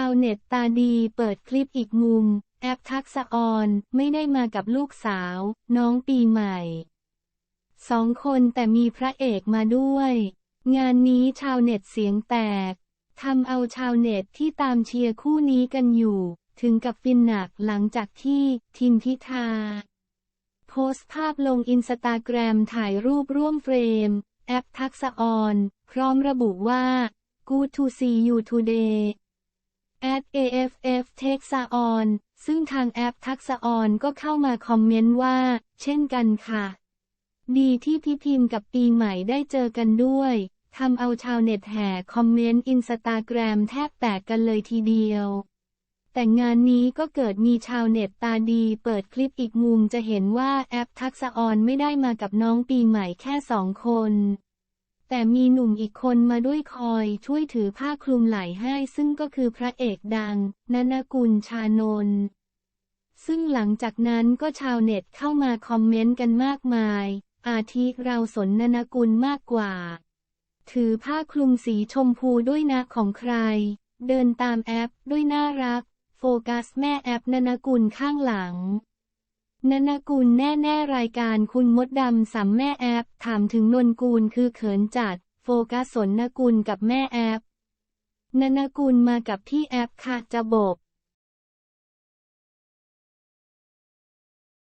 าวเน็ตตาดีเปิดคลิปอีกมุม แอปทักษะออนไม่ได้มากับลูกสาว น้องปีใหม่สองคนแต่มีพระเอกมาด้วย งานนี้ชาวเน็ตเสียงแตกทำเอาชาวเน็ตที่ตามเชียร์คู่นี้กันอยู่ ถึงกับฟินหนักหลังจากที่ทิมพิธา โพสต์ภาพลงอินสตาแกรมถ่ายรูปร่วมเฟรม แอปทักษะออน พร้อมระบุว่า Good to see you today at AFF Takes on ซึ่งทางแอปทักษะออนก็เข้ามาคอมเมนต์ว่า เช่นกันค่ะ ดีที่พี่พิมพ์กับปีใหม่ได้เจอกันด้วยทำเอาชาวเน็ตแห่คอมเมนต์อินสตาแกรมแทบแตกกันเลยทีเดียว แต่งานนี้ก็เกิดมีชาวเน็ตตาดี เปิดคลิปอีกมุมจะเห็นว่าแอปทักษะออนไม่ได้มากับน้องปีใหม่แค่สองคน แต่มีหนุ่มอีกคนมาด้วยคอยช่วยถือผ้าคลุมไหล่ให้ซึ่งก็คือพระเอกดังนนกุลชานนท์ซึ่งหลังจากนั้นก็ชาวเน็ตเข้ามาคอมเมนต์กันมากมาย อาทิเราสนนนกุลมากกว่า ถือผ้าคลุมสีชมพูด้วยนะของใคร เดินตามแอปด้วยน่ารัก โฟกัสแม่แอปนนกุลข้างหลัง นนกุลแน่ๆรายการคุณมดดำสัมแม่แอปถามถึงนนกูลคือเขินจัด โฟกัสสนนกุลกับแม่แอปนนกุลมากับพี่แอปค่ะจะบบก